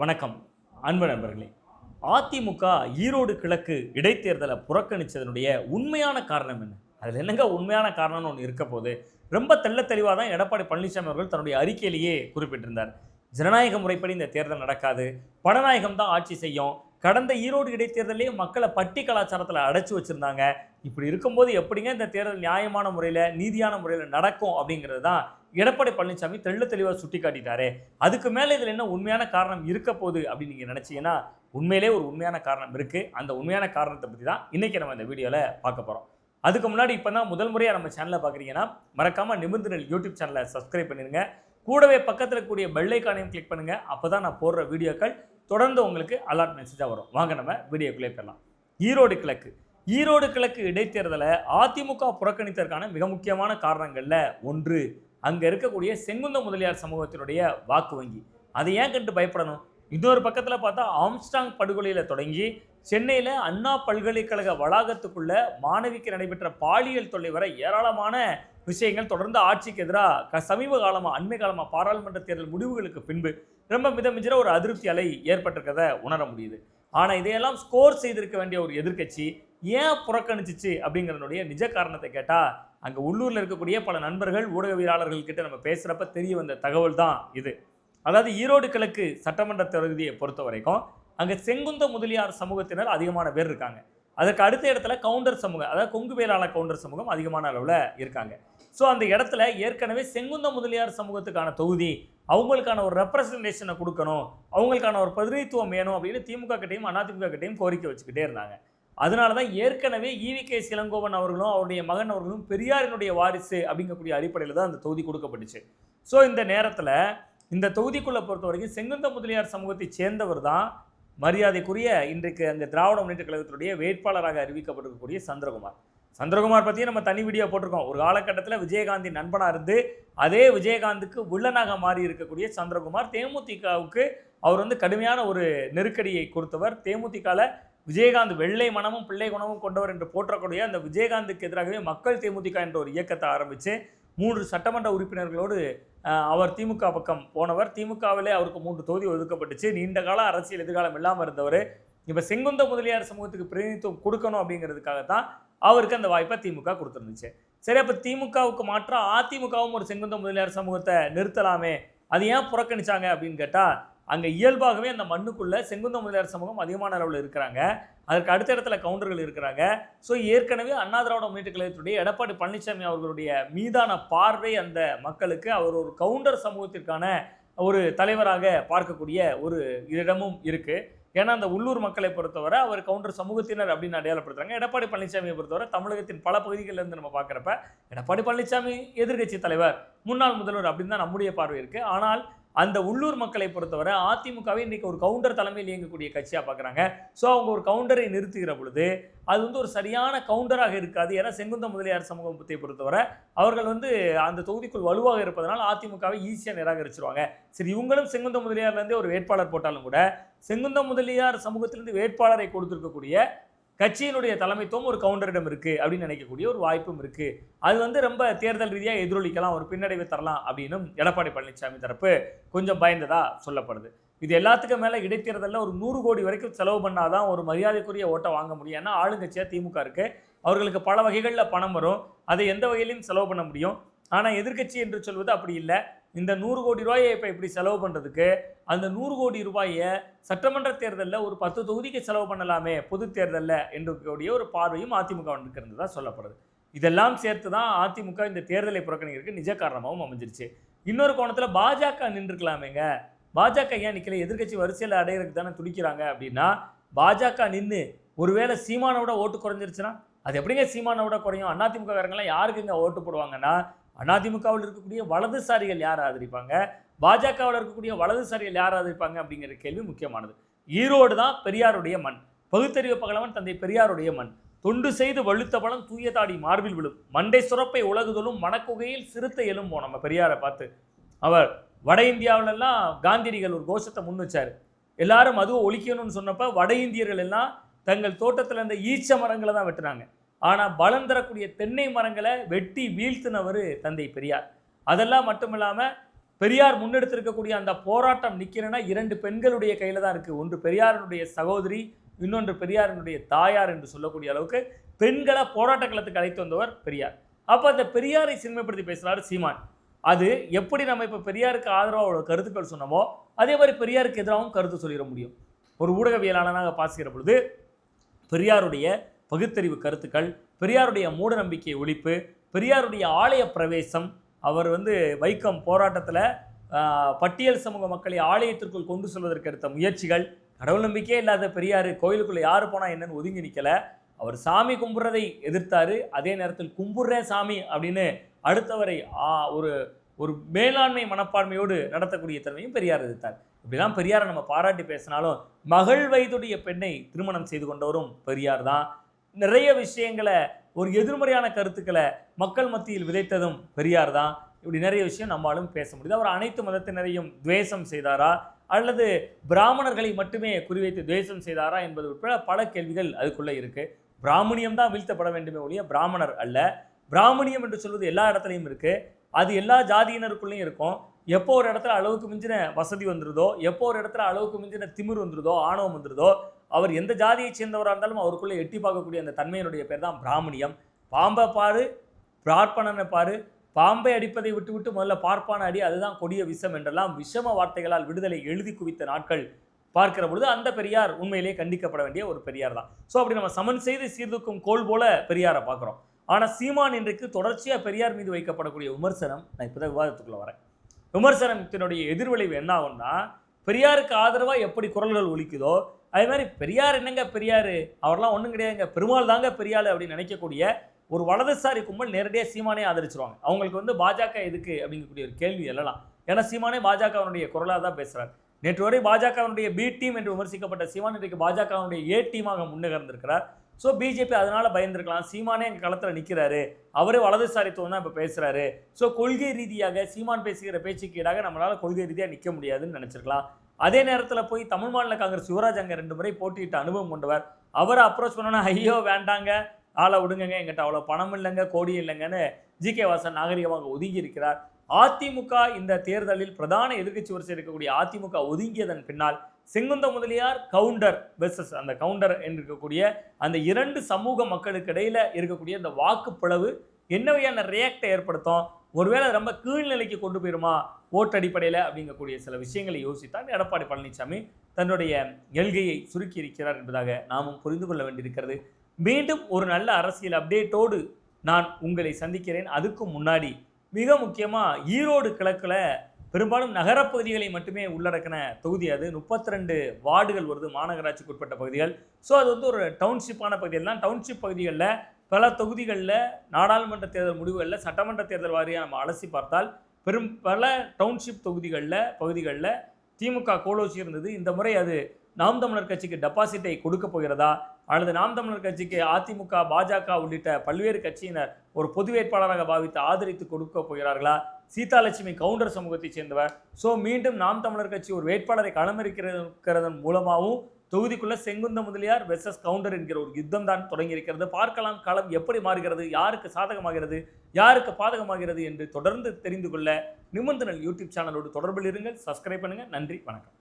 வணக்கம். அன்பு நண்பர்களே அதிமுக ஈரோடு கிழக்கு இடைத்தேர்தலை புறக்கணித்ததனுடைய உண்மையான காரணம் என்ன? அதில் என்னங்க உண்மையான காரணம்னு ஒன்று இருக்க போது ரொம்ப தெள்ள தெளிவாக தான் எடப்பாடி பழனிசாமி அவர்கள் தன்னுடைய அறிக்கையிலேயே குறிப்பிட்டிருந்தார். ஜனநாயக முறைப்படி இந்த தேர்தல் நடக்காது. பணநாயகம் தான் ஆட்சி செய்யும். கடந்த ஈரோடு இடைத்தேர்தலே மக்களை பட்டி கலாச்சாரத்தில் அடைச்சி வச்சுருந்தாங்க. இப்படி இருக்கும்போது எப்படிங்க இந்த தேர்தல் நியாயமான முறையில் நீதியான முறையில் நடக்கும் அப்படிங்கிறது தான் எடப்பாடி பழனிசாமி தெள்ள தெளிவாக சுட்டி காட்டிட்டாரு அதுக்கு மேலே இதில் என்ன உண்மையான காரணம் இருக்க போகுது அப்படின்னு நீங்கள் நினச்சிங்கன்னா உண்மையிலே ஒரு உண்மையான காரணம் இருக்குது அந்த உண்மையான காரணத்தை பற்றி தான் இன்றைக்கி நம்ம இந்த வீடியோவில் பார்க்க போகிறோம் அதுக்கு முன்னாடி இப்போ தான் முதல் முறையாக நம்ம சேனலை பார்க்குறீங்கன்னா மறக்காமல் நிமிர்ந்துனல் யூடியூப் சேனலை சப்ஸ்கிரைப் பண்ணிடுங்க கூடவே பக்கத்தில் கூடிய பெல்லைக்கானையும் கிளிக் பண்ணுங்கள் அப்போ தான் நான் போடுற வீடியோக்கள் தொடர்ந்து உங்களுக்கு அலர்ட் மெசேஜாக வரும். வாங்க நம்ம வீடியோக்குள்ளே போயிடலாம். ஈரோடு கிழக்கு. ஈரோடு கிழக்கு இடைத்தேர்தலை அதிமுக புறக்கணித்ததற்கான மிக முக்கியமான காரணங்களில் ஒன்று அங்கே இருக்கக்கூடிய செங்குந்த முதலியார் சமூகத்தினுடைய வாக்கு வங்கி. அதை ஏன் கண்டு பயப்படணும்? இன்னொரு பக்கத்தில் பார்த்தா ஆம்ஸ்டாங் படுகொலையில் தொடங்கி சென்னையில் அண்ணா பல்கலைக்கழக வளாகத்துக்குள்ள மாணவிக்கு நடைபெற்ற பாலியல் தொல்லை வரை ஏராளமான விஷயங்கள் தொடர்ந்து ஆட்சிக்கு எதிராக சமீப காலமாக அண்மை காலமாக பாராளுமன்ற தேர்தல் முடிவுகளுக்கு பின்பு ரொம்ப மிதமிஞ்சிற ஒரு அதிருப்தி அலை ஏற்பட்டிருக்கிறத உணர முடியுது. ஆனால் இதையெல்லாம் ஸ்கோர் செய்திருக்க வேண்டிய ஒரு எதிர்க்கட்சி ஏன் புறக்கணிச்சிச்சு அப்படிங்கிறனுடைய நிஜ காரணத்தை கேட்டால் அங்கே உள்ளூரில் இருக்கக்கூடிய பல நண்பர்கள் ஊடகவியலாளர்கள் கிட்ட நம்ம பேசுகிறப்ப தெரிய வந்த தகவல் தான் இது. அதாவது ஈரோடு கிழக்கு சட்டமன்ற தொகுதியை பொறுத்த வரைக்கும் அங்கே செங்குந்த முதலியார் சமூகத்தினர் அதிகமான பேர் இருக்காங்க. அதற்கு அடுத்த இடத்துல கவுண்டர் சமூகம் அதாவது கொங்கு வேளாளர் கவுண்டர் சமூகம் அதிகமான அளவில் இருக்காங்க. ஸோ அந்த இடத்துல ஏற்கனவே செங்குந்த முதலியார் சமூகத்துக்கான தொகுதி அவங்களுக்கான ஒரு ரெப்ரசன்டேஷனை கொடுக்கணும் அவங்களுக்கான ஒரு பிரதிநிதித்துவம் வேணும் அப்படின்னு திமுக கிட்டையும் அதிமுக கிட்டையும் கோரிக்கை வச்சுக்கிட்டே இருந்தாங்க. அதனால தான் ஏற்கனவே ஈவி கே சிலங்கோவன் அவர்களும் அவருடைய மகன் அவர்களும் பெரியாரினுடைய வாரிசு அப்படிங்கக்கூடிய அடிப்படையில் தான் அந்த தொகுதி கொடுக்கப்பட்டுச்சு. ஸோ இந்த நேரத்தில் இந்த தொகுதிக்குள்ளே பொறுத்த வரைக்கும் செங்குந்த முதலியார் சமூகத்தை சேர்ந்தவர் தான் மரியாதைக்குரிய இன்றைக்கு அங்கே திராவிட முன்னேற்ற கழகத்தினுடைய வேட்பாளராக அறிவிக்கப்பட்டிருக்கக்கூடிய சந்திரகுமார். சந்திரகுமார் பற்றியும் நம்ம தனி வீடியோ போட்டிருக்கோம். ஒரு காலகட்டத்தில் விஜயகாந்தின் நண்பனாக இருந்து அதே விஜயகாந்துக்கு வில்லனாக மாறி இருக்கக்கூடிய சந்திரகுமார் தேமுதிகவுக்கு அவர் வந்து கடுமையான ஒரு நெருக்கடியை கொடுத்தவர். தேமுதிகவில் விஜயகாந்த் வெள்ளை மனமும் பிள்ளை குணமும் கொண்டவர் என்று போற்றக்கூடிய அந்த விஜயகாந்துக்கு எதிராகவே மக்கள் தேமுதிக என்ற ஒரு இயக்கத்தை ஆரம்பித்து மூன்று சட்டமன்ற உறுப்பினர்களோடு அவர் திமுக பக்கம் போனவர். திமுகவிலே அவருக்கு மூன்று தொகுதி ஒதுக்கப்பட்டுச்சு. நீண்ட கால அரசியல் எதிர்காலம் இல்லாமல் இருந்தவர். இப்போ செங்குந்த முதலியார் சமூகத்துக்கு பிரதிநிதித்துவம் கொடுக்கணும் அப்படிங்கிறதுக்காக தான் அவருக்கு அந்த வாய்ப்பை திமுக கொடுத்துருந்துச்சு. சரி அப்போ திமுகவுக்கு மாற்றம் அதிமுகவும் ஒரு செங்குந்த முதலியார் சமூகத்தை நிறுத்தலாமே. அது ஏன் புறக்கணிச்சாங்க அப்படின்னு கேட்டால் அங்கே இயல்பாகவே அந்த மண்ணுக்குள்ளே செங்குந்த முதலியார் சமூகம் அதிகமான அளவில் இருக்கிறாங்க. அதற்கு அடுத்த இடத்துல கவுண்டர்கள் இருக்கிறாங்க. ஸோ ஏற்கனவே அண்ணா திராவிட முன்னேற்ற கழகத்துடைய எடப்பாடி பழனிசாமி அவர்களுடைய மீதான பார்வை அந்த மக்களுக்கு அவர் ஒரு கவுண்டர் சமூகத்திற்கான ஒரு தலைவராக பார்க்கக்கூடிய ஒரு இடமும் இருக்குது ஏன்னா அந்த உள்ளூர் மக்களை பொறுத்தவரை அவர் கவுண்டர் சமூகத்தினர் அப்படின்னு அடையாளப்படுத்துறாங்க. எடப்பாடி பழனிசாமியை பொறுத்தவரை தமிழகத்தின் பல பகுதிகளில் இருந்து நம்ம பார்க்குறப்ப எடப்பாடி பழனிசாமி எதிர்க்கட்சி தலைவர் முன்னாள் முதல்வர் அப்படின்னு தான் நம்முடைய பார்வை இருக்குது ஆனால் அந்த உள்ளூர் மக்களை பொறுத்தவரை அதிமுகவை இன்றைக்கி ஒரு கவுண்டர் தலைமையில் இயங்கக்கூடிய கட்சியாக பார்க்குறாங்க ஸோ அவங்க ஒரு கவுண்டரை நிறுத்துகிற பொழுது அது வந்து ஒரு சரியான கவுண்டராக இருக்காது. ஏன்னா செங்குந்த முதலியார் சமூகத்தை பொறுத்தவரை அவர்கள் வந்து அந்த தொகுதிக்குள் வலுவாக இருப்பதனால் அதிமுகவை ஈஸியாக நிராகரிச்சிருவாங்க. சரி இவங்களும் செங்குந்த முதலியார்லேருந்தே ஒரு வேட்பாளர் போட்டாலும் கூட செங்குந்த முதலியார் சமூகத்திலிருந்து வேட்பாளரை கொடுத்துருக்கக்கூடிய கட்சியினுடைய தலைமைத்துவம் ஒரு கவுண்டரிடம் இருக்குது அப்படின்னு நினைக்கக்கூடிய ஒரு வாய்ப்பும் இருக்குது அது வந்து ரொம்ப தேர்தல் ரீதியாக எதிரொலிக்கலாம் ஒரு பின்னடைவை தரலாம் அப்படின்னும் எடப்பாடி பழனிசாமி தரப்பு கொஞ்சம் பயந்ததாக சொல்லப்படுது. இது எல்லாத்துக்கும் மேலே இடைத்தேர்தலில் ஒரு நூறு கோடி வரைக்கும் செலவு பண்ணாதான் ஒரு மரியாதைக்குரிய ஓட்டை வாங்க முடியும். ஏன்னா ஆளுங்கட்சியாக திமுக இருக்குது அவர்களுக்கு பல வகைகளில் பணம் வரும். அதை எந்த வகையிலையும் செலவு பண்ண முடியும். ஆனால் எதிர்க்கட்சி என்று சொல்வது அப்படி இல்லை. இந்த நூறு கோடி ரூபாயை இப்போ இப்படி செலவு பண்ணுறதுக்கு அந்த நூறு கோடி ரூபாயை சட்டமன்ற தேர்தலில் ஒரு பத்து தொகுதிக்கு செலவு பண்ணலாமே பொது தேர்தலில் என்றக்கூடிய ஒரு பார்வையும் அதிமுக இருந்ததாக சொல்லப்படுது. இதெல்லாம் சேர்த்து தான் அதிமுக இந்த தேர்தலை புறக்கணிக்கிறதுக்கு நிஜ காரணமாகவும் அமைஞ்சிருச்சு. இன்னொரு கோணத்தில் பாஜக நின்றுக்கலாமேங்க பாஜக ஏன் நிற்கல எதிர்க்கட்சி வரிசையில் அடையிறதுக்கு தானே துடிக்கிறாங்க அப்படின்னா பாஜக நின்று ஒருவேளை சீமானோட ஓட்டு குறைஞ்சிருச்சுன்னா அது எப்படிங்க சீமானோட குறையும்? அதிமுக காரங்களாம் யாருக்குங்க ஓட்டு போடுவாங்கன்னா அதிமுகவில் இருக்கக்கூடிய வலதுசாரிகள் யார் ஆதரிப்பாங்க? பாஜகவில் இருக்கக்கூடிய வலதுசாரிகள் யார் ஆதரிப்பாங்க அப்படிங்கிற கேள்வி முக்கியமானது. ஈரோடு தான் பெரியாருடைய மண். பகுத்தறிவு பகலவன் தந்தை பெரியாருடைய மண். தொண்டு செய்து வழுத்த பழம் தூய தாடி மார்பில் விழும். மண்டை சுரப்பை உலகுதலும் மணக்குகையில் சிறுத்தை எலும்போம் நம்ம பெரியாரை பார்த்து. அவர் வட இந்தியாவிலெல்லாம் காந்தியடிகள் ஒரு கோஷத்தை முன் வச்சார். எல்லாரும் அதுவும் ஒழிக்கணும்னு சொன்னப்போ வட இந்தியர்கள் எல்லாம் தங்கள் தோட்டத்தில் இருந்த ஈச்ச மரங்களை தான் வெட்டுறாங்க ஆனால் பலம் தரக்கூடிய தென்னை மரங்களை வெட்டி வீழ்த்தினவர் தந்தை பெரியார். அதெல்லாம் மட்டும் இல்லாமல் பெரியார் முன்னெடுத்திருக்கக்கூடிய அந்த போராட்டம் நிற்கிறேன்னா இரண்டு பெண்களுடைய கையில் தான் இருக்குது ஒன்று பெரியாரினுடைய சகோதரி இன்னொன்று பெரியாரினுடைய தாயார் என்று சொல்லக்கூடிய அளவுக்கு பெண்களை போராட்ட களத்துக்கு அழைத்து வந்தவர் பெரியார். அப்போ அந்த பெரியாரை சிறுமைப்படுத்தி பேசுகிறார் சீமான். அது எப்படி நம்ம இப்போ பெரியாருக்கு ஆதரவாக கருத்துக்கள் சொன்னோமோ அதே மாதிரி பெரியாருக்கு எதிராகவும் கருத்து சொல்லிட முடியும். ஒரு ஊடகவியலாளனாக பாசிக்கிற பொழுது பெரியாருடைய பகுத்தறிவு கருத்துக்கள் பெரியாருடைய மூட நம்பிக்கை ஒழிப்பு பெரியாருடைய ஆலய பிரவேசம் அவர் வந்து வைக்கம் போராட்டத்தில் பட்டியல் சமூக மக்களை ஆலயத்திற்குள் கொண்டு செல்வதற்கு எடுத்த முயற்சிகள் கடவுள் நம்பிக்கையே இல்லாத பெரியார் கோயிலுக்குள்ளே யார் போனால் என்னன்னு ஒதுங்கி நிற்கலை அவர் சாமி கும்பிட்றதை எதிர்த்தாரு அதே நேரத்தில் கும்பிட்றேன் சாமி அப்படின்னு அடுத்தவரை ஆ, ஒரு ஒரு மேலாண்மை மனப்பான்மையோடு நடத்தக்கூடிய தன்மையும் பெரியார் எதிர்த்தார். இப்படிலாம் பெரியாரை நம்ம பாராட்டி பேசினாலும் மகள் வயதுடைய பெண்ணை திருமணம் செய்து கொண்டவரும் பெரியார் தான். நிறைய விஷயங்களை ஒரு எதிர்மறையான கருத்துக்களை மக்கள் மத்தியில் விதைத்ததும் பெரியார் தான். இப்படி நிறைய விஷயம் நம்மாலும் பேச முடியுது. அவர் அனைத்து மதத்தினரையும் துவேஷம் செய்தாரா? அல்லது பிராமணர்களை மட்டுமே குறிவைத்து துவேஷம் செய்தாரா என்பது உட்பட பல கேள்விகள் அதுக்குள்ளே இருக்குது பிராமணியம் தான் வீழ்த்தப்பட வேண்டுமே ஒழிய பிராமணர் அல்ல. பிராமணியம் என்று சொல்வது எல்லா இடத்துலையும் இருக்குது அது எல்லா ஜாதியினருக்குள்ளேயும் இருக்கும். எப்போ ஒரு இடத்துல அளவுக்கு மிஞ்சின வசதி வந்துருதோ எப்போ ஒரு இடத்துல அளவுக்கு மிஞ்சின திமிர் வந்துருதோ ஆணவம் வந்துருதோ அவர் எந்த ஜாதியைச் சேர்ந்தவராக இருந்தாலும் அவருக்குள்ளே எட்டி பார்க்கக்கூடிய அந்த தன்மையினுடைய பேர் தான் பிராமணியம். பாம்பை பாரு பிரார்ப்பணனை பாரு பாம்பை அடிப்பதை விட்டு விட்டு முதல்ல பார்ப்பான அடி அதுதான் கொடிய விஷம் என்றெல்லாம் விஷம வார்த்தைகளால் விடுதலை எழுதி குவித்த நாட்கள் பார்க்கிற பொழுது அந்த பெரியார் உண்மையிலேயே கண்டிக்கப்பட வேண்டிய ஒரு பெரியார் தான். ஸோ அப்படி நம்ம சமன் செய்து சீர்தூக்கும் கோல் போல பெரியாரை பார்க்குறோம். ஆனால் சீமான் இன்றைக்கு தொடர்ச்சியாக பெரியார் மீது வைக்கப்படக்கூடிய விமர்சனம் நான் இப்போ தான் விவாதத்துக்குள்ள வரேன். விமர்சனத்தினுடைய எதிர்விளைவு என்ன ஆகும்னா பெரியாருக்கு ஆதரவாக எப்படி குரல்கள் ஒலிக்குதோ அதே மாதிரி பெரியார் என்னங்க பெரியார்? அவர்லாம் ஒன்றும் கிடையாதுங்க. பெருமாள் தாங்க பெரியாள் அப்படின்னு நினைக்கக்கூடிய ஒரு வலதுசாரி கும்பல் நேரடியாக சீமானே ஆதரிச்சிருவாங்க. அவங்களுக்கு வந்து பாஜக எதுக்கு அப்படிங்கக்கூடிய ஒரு கேள்வி எழலாம். ஏன்னா சீமானே பாஜகவினுடைய குரலாக தான் பேசுகிறார் நேற்று வரை பாஜகவினுடைய பி டீம் என்று விமர்சிக்கப்பட்ட சீமான் இன்றைக்கு பாஜகவினுடைய ஏ டீமாக முன்னகர்ந்திருக்கிறார். ஸோ பிஜேபி அதனால் பயந்துருக்கலாம். சீமானே எங்கள் களத்தில் நிற்கிறாரு அவரே வலதுசாரித்துவம் தான் இப்போ பேசுகிறாரு ஸோ கொள்கை ரீதியாக சீமான் பேசுகிற பேச்சுக்கு ஈடாக நம்மளால் கொள்கை ரீதியாக நிற்க முடியாதுன்னு நினச்சிருக்கலாம். அதே நேரத்தில் போய் தமிழ் மாநில காங்கிரஸ் யுவராஜ் அங்கே ரெண்டு முறை போட்டியிட்ட அனுபவம் கொண்டவர். அவரை அப்ரோச் பண்ணோன்னா ஐயோ வேண்டாங்க ஆளை விடுங்கங்க எங்கிட்ட அவ்வளோ பணம் இல்லைங்க கோடி இல்லைங்கன்னு ஜி கே வாசன் நாகரிகமாக ஒதுங்கி இருக்கிறார். அதிமுக இந்த தேர்தலில் பிரதான எதிர்க்கட்சி வரிசை இருக்கக்கூடிய அதிமுக ஒதுங்கியதன் பின்னால் செங்குந்த முதலியார் கவுண்டர் வெர்சஸ் அந்த கவுண்டர் என்று இருக்கக்கூடிய அந்த இரண்டு சமூக மக்களுக்கு இடையில் இருக்கக்கூடிய இந்த வாக்குப்பளவு என்ன வகையான ரியாக்டை ஏற்படுத்தும்? ஒருவேளை ரொம்ப கீழ்நிலைக்கு கொண்டு போயிருமா ஓட்டு அடிப்படையில் அப்படிங்கக்கூடிய சில விஷயங்களை யோசித்தான் எடப்பாடி பழனிசாமி தன்னுடைய எல்கையை சுருக்கி இருக்கிறார் என்பதாக நாமும் புரிந்து கொள்ள வேண்டியிருக்கிறது. மீண்டும் ஒரு நல்ல அரசியல் அப்டேட்டோடு நான் உங்களை சந்திக்கிறேன். அதுக்கு முன்னாடி மிக முக்கியமாக ஈரோடு கிழக்கில் பெரும்பாலும் நகரப்பகுதிகளை மட்டுமே உள்ளடக்கின தொகுதி அது. முப்பத்தி ரெண்டு வார்டுகள் வருது. மாநகராட்சிக்கு உட்பட்ட பகுதிகள். ஸோ அது வந்து ஒரு டவுன்ஷிப்பான பகுதிகள் தான். டவுன்ஷிப் பகுதிகளில் பல தொகுதிகளில் நாடாளுமன்ற தேர்தல் முடிவுகளில் சட்டமன்ற தேர்தல் வாரியாக நம்ம அலசி பார்த்தால் பெரும் பல டவுன்ஷிப் தொகுதிகளில் பகுதிகளில் திமுக கோலோச்சி இருந்தது. இந்த முறை அது நாம் தமிழர் கட்சிக்கு டெபாசிட்டை கொடுக்க போகிறதா? அல்லது நாம் தமிழர் கட்சிக்கு அதிமுக பாஜக உள்ளிட்ட பல்வேறு கட்சியினர் ஒரு பொது வேட்பாளராக பாவித்து ஆதரித்து கொடுக்க போகிறார்களா? சீதாலட்சுமி கவுண்டர் சமூகத்தைச் சேர்ந்தவர். ஸோ மீண்டும் நாம் தமிழர் கட்சி ஒரு வேட்பாளரை களமிருக்கிறதன் மூலமாகவும் தொகுதிக்குள்ள செங்குந்த முதலியார் வெர்சஸ் கவுண்டர் என்கிற ஒரு யுத்தம் தான் தொடங்கி இருக்கிறது பார்க்கலாம் களம் எப்படி மாறுகிறது யாருக்கு சாதகமாகிறது யாருக்கு பாதகமாகிறது என்று தொடர்ந்து தெரிந்து கொள்ள நிமிர்ந்தனல் யூடியூப் சேனலோடு தொடர்பில் இருங்கள். சப்ஸ்கிரைப் பண்ணுங்கள் நன்றி. வணக்கம்.